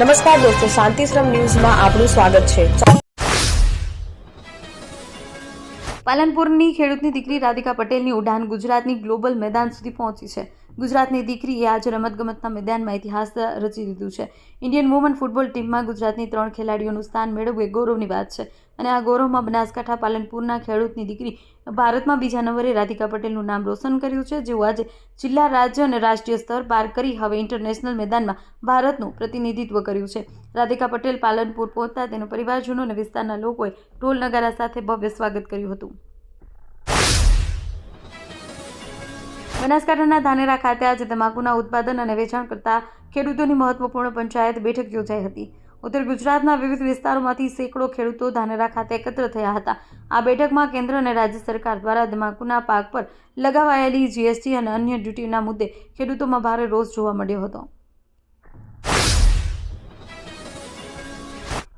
નમસ્કાર દોસ્તો, શાંતિશ્રમ ન્યૂઝમાં આપનું સ્વાગત છે. પાલનપુરની ખેડૂતની દીકરી રાધિકા પટેલની ઉડાન ગુજરાતની ગ્લોબલ મેદાન સુધી પહોંચી છે. ગુજરાતની દીકરીએ આજે રમતગમતના મેદાનમાં ઇતિહાસ રચી દીધું છે. ઇન્ડિયન વુમન ફૂટબોલ ટીમમાં ગુજરાતની ત્રણ ખેલાડીઓનું સ્થાન મેળવવું એ ગૌરવની વાત છે. અને આ ગૌરવમાં બનાસકાંઠા પાલનપુરના ખેડૂતની દીકરી ભારતમાં બીજા નંબરે રાધિકા પટેલનું નામ રોશન કર્યું છે, જેઓ આજે જિલ્લા રાજ્ય અને રાષ્ટ્રીય સ્તર પાર કરી હવે ઇન્ટરનેશનલ મેદાનમાં ભારતનું પ્રતિનિધિત્વ કર્યું છે. રાધિકા પટેલ પાલનપુર પહોંચતા તેના પરિવારજનો અને વિસ્તારના લોકોએ ઢોલ નગારા સાથે ભવ્ય સ્વાગત કર્યું હતું. બનાસકાંઠાના ધાનેરા ખાતે આજે તમાકુના ઉત્પાદન અને વેચાણ કરતા ખેડૂતોની મહત્વપૂર્ણ પંચાયત બેઠક યોજાઈ હતી. ઉત્તર ગુજરાતના વિવિધ વિસ્તારોમાંથી સેંકડો ખેડૂતો ધાનેરા ખાતે એકત્ર થયા હતા. આ બેઠકમાં કેન્દ્ર અને રાજ્ય સરકાર દ્વારા તમાકુના પાક પર લગાવાયેલી જીએસટી અને અન્ય ડ્યુટીના મુદ્દે ખેડૂતોમાં ભારે રોષ જોવા મળ્યો હતો.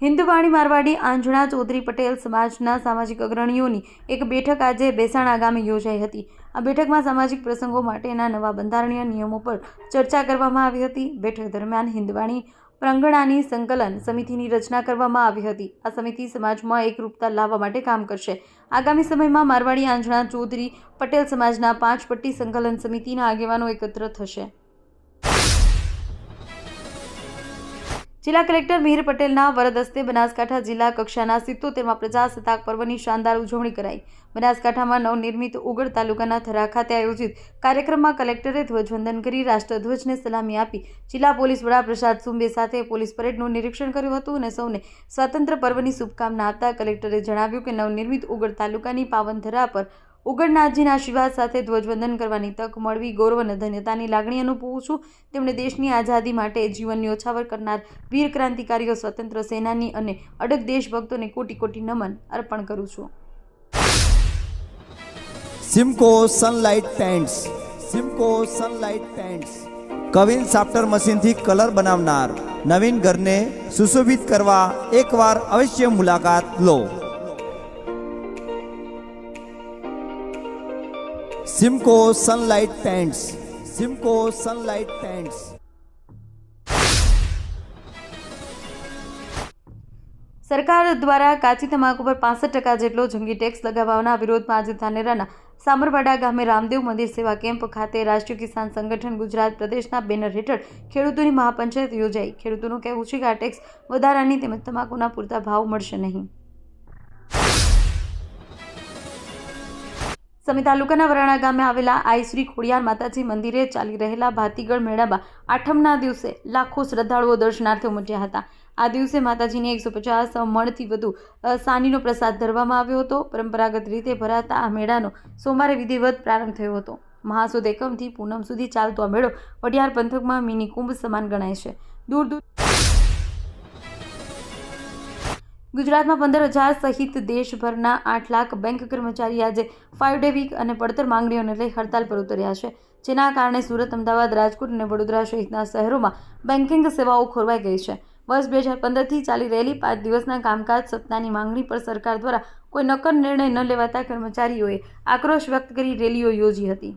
હિન્દુવાણી મારવાડી આંજણા ચૌધરી પટેલ સમાજના સામાજિક અગ્રણીઓની એક બેઠક આજે બેસાણા ગામે યોજાઈ હતી. આ બેઠકમાં સામાજિક પ્રસંગો માટેના નવા બંધારણીય નિયમો પર ચર્ચા કરવામાં આવી હતી. બેઠક દરમિયાન હિન્દવાણી પ્રાંગણાની સંકલન સમિતિની રચના કરવામાં આવી હતી. આ સમિતિ સમાજમાં એકરૂપતા લાવવા માટે કામ કરશે. આગામી સમયમાં મારવાડી આંજણા ચૌધરી પટેલ સમાજના પાંચ પટ્ટી સંકલન સમિતિના આગેવાનો એકત્ર થશે. જિલ્લા કલેક્ટર મિહિર પટેલના વરદ હસ્તે બનાસકાંઠા જિલ્લા કક્ષાના સિત્તોતેરમાં પ્રજાસત્તાક પર્વની શાનદાર ઉજવણી કરાઈ. બનાસકાંઠામાં નવનિર્મિત ઉગડ તાલુકાના થરા ખાતે આયોજિત કાર્યક્રમમાં કલેક્ટરે ધ્વજવંદન કરી રાષ્ટ્રધ્વજને સલામી આપી. જિલ્લા પોલીસ વડા પ્રસાદ સુંબે સાથે પોલીસ પરેડનું નિરીક્ષણ કર્યું હતું અને સૌને સ્વાતંત્ર્ય પર્વની શુભકામના આપતા કલેક્ટરે જણાવ્યું કે નવનિર્મિત ઉગડ તાલુકાની પાવનધરા પર ઉગડનાથજીના આશીર્વાદ સાથે ધ્વજવંદન કરવાની તક મળવી ગૌરવ અને ધન્યતાની લાગણી અનુભવું છું તેમણે દેશની આઝાદી માટે જીવન ઓછાવર કરનાર વીર ક્રાંતિકારીઓ, સ્વતંત્ર સેનાની અને અડગ દેશભક્તોને કોટી કોટી નમન અર્પણ કરું છું. Simco sunlight paints Simco sunlight paints queen સાફ્ટર મશીનથી કલર બનાવનાર નવીન ઘરને સુશોભિત કરવા એકવાર અવશ્ય મુલાકાત લો. Simco sunlight paints Simco sunlight paints સરકાર દ્વારા કાચી તમાકુ પર પાસઠ ટકા જેટલો જંગી ટેક્સ લગાવવાના વિરોધમાં આજે ધાનેરાના સામરવાડા ગામે રામદેવ મંદિર સેવા કેમ્પ ખાતે રાષ્ટ્રીય કિસાન સંગઠન ગુજરાત પ્રદેશના બેનર હેઠળ ખેડૂતોની મહાપંચાયત યોજાઈ. ખેડૂતોનું કહેવું છે કે આ ટેક્સ વધારાની તેમજ તમાકુના પૂરતા ભાવ મળશે નહીં. સમી તાલુકાના વરાણા ગામે આવેલા આઈ શ્રી ખોડિયાર માતાજી મંદિરે ચાલી રહેલા ભાતીગળ મેળામાં આઠમના દિવસે લાખો શ્રદ્ધાળુઓ દર્શનાર્થે ઉમટ્યા હતા. આ દિવસે માતાજીને એકસો પચાસ મણથી વધુ સાનીનો પ્રસાદ ધરવામાં આવ્યો હતો. પરંપરાગત રીતે ભરાતા આ મેળાનો સોમવારે વિધિવત પ્રારંભ થયો હતો. મહાસુદ એકમથી પૂનમ સુધી ચાલતો આ મેળો વડિયાર પંથકમાં મિની કુંભ સમાન ગણાય છે. દૂર દૂર ગુજરાતમાં પંદર હજાર સહિત દેશભરના આઠ લાખ બેંક કર્મચારી આજે ફાઇવ ડે વીક અને પડતર માંગણીઓને લઈ હડતાલ પર ઉતર્યા છે. જેના કારણે સુરત, અમદાવાદ, રાજકોટ અને વડોદરા સહિતના શહેરોમાં બેન્કિંગ સેવાઓ ખોરવાઈ ગઈ છે. વર્ષ બે હજાર પંદરથી ચાલી રહેલી પાંચ દિવસના કામકાજ સપ્તાહની માંગણી પર સરકાર દ્વારા કોઈ નક્કર નિર્ણય ન લેવાતા કર્મચારીઓએ આક્રોશ વ્યક્ત કરી રેલીઓ યોજી હતી.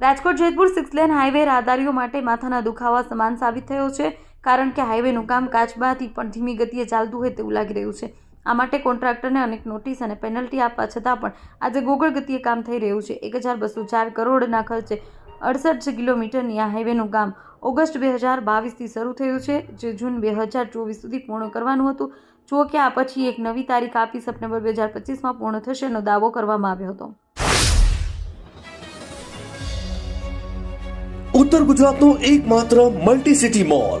Rajkot, Jetpur six lane highway રાહદારીઓ માટે માથાના દુખાવા સમાન સાબિત થયો છે. કારણ કે હાઈવેનું કામ કાચબાથી પણ ધીમી ગતિએ ચાલતું હોય તેવું લાગી રહ્યું છે. આ માટે કોન્ટ્રાક્ટરને અનેક નોટિસ અને પેનલ્ટી આપવા છતાં પણ આજે ગોગળ ગતિએ કામ થઈ રહ્યું છે. એક હજાર બસો ચાર કરોડના ખર્ચે અડસઠ કિલોમીટરની આ હાઈવેનું કામ ઓગસ્ટ બે હજાર બાવીસથી શરૂ થયું છે, જે જૂન બે હજાર ચોવીસ સુધી પૂર્ણ કરવાનું હતું. જો કે આ પછી એક નવી તારીખ આપી સપ્ટેમ્બર બે હજાર પચીસમાં પૂર્ણ થશેનો દાવો કરવામાં આવ્યો હતો. ઉત્તર ગુજરાતનું એકમાત્ર multi city mall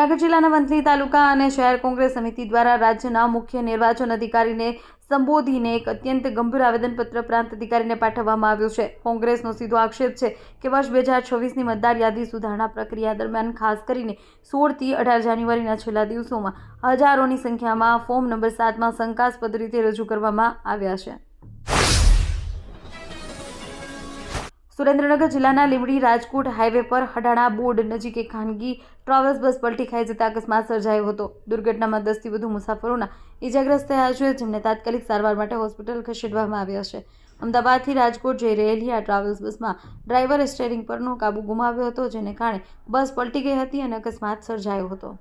જૂનાગઢ જિલ્લાના વંથલી તાલુકા અને શહેર કોંગ્રેસ સમિતિ દ્વારા રાજ્યના મુખ્ય નિર્વાચન અધિકારીને સંબોધીને એક અત્યંત ગંભીર આવેદનપત્ર પ્રાંત અધિકારીને પાઠવવામાં આવ્યું છે. કોંગ્રેસનો સીધો આક્ષેપ છે કે વર્ષ બે હજાર છવ્વીસની મતદાર યાદી સુધારણા પ્રક્રિયા દરમિયાન ખાસ કરીને સોળથી અઢાર જાન્યુઆરીના છેલ્લા દિવસોમાં હજારોની સંખ્યામાં ફોર્મ નંબર સાતમાં શંકાસ્પદ રીતે રજૂ કરવામાં આવ્યા છે. સુરેન્દ્રનગર જિલ્લાના લીંબડી રાજકોટ હાઈવે પર હડાણા બોર્ડ નજીક ખાનગી ટ્રાવેલ્સ બસ પલટી ખાઈ જતા અકસ્માત સર્જાયો હતો. દુર્ઘટનામાં દસથી વધુ મુસાફરોના ઇજાગ્રસ્ત થયા છે, જેમને તાત્કાલિક સારવાર માટે હોસ્પિટલ ખસેડવામાં આવ્યા છે. અમદાવાદથી રાજકોટ જઈ રહેલી આ ટ્રાવેલ્સ બસમાં ડ્રાઈવરે સ્ટેરિંગ પરનો કાબુ ગુમાવ્યો હતો, જેને કારણે બસ પલટી ગઈ હતી અને અકસ્માત સર્જાયો હતો.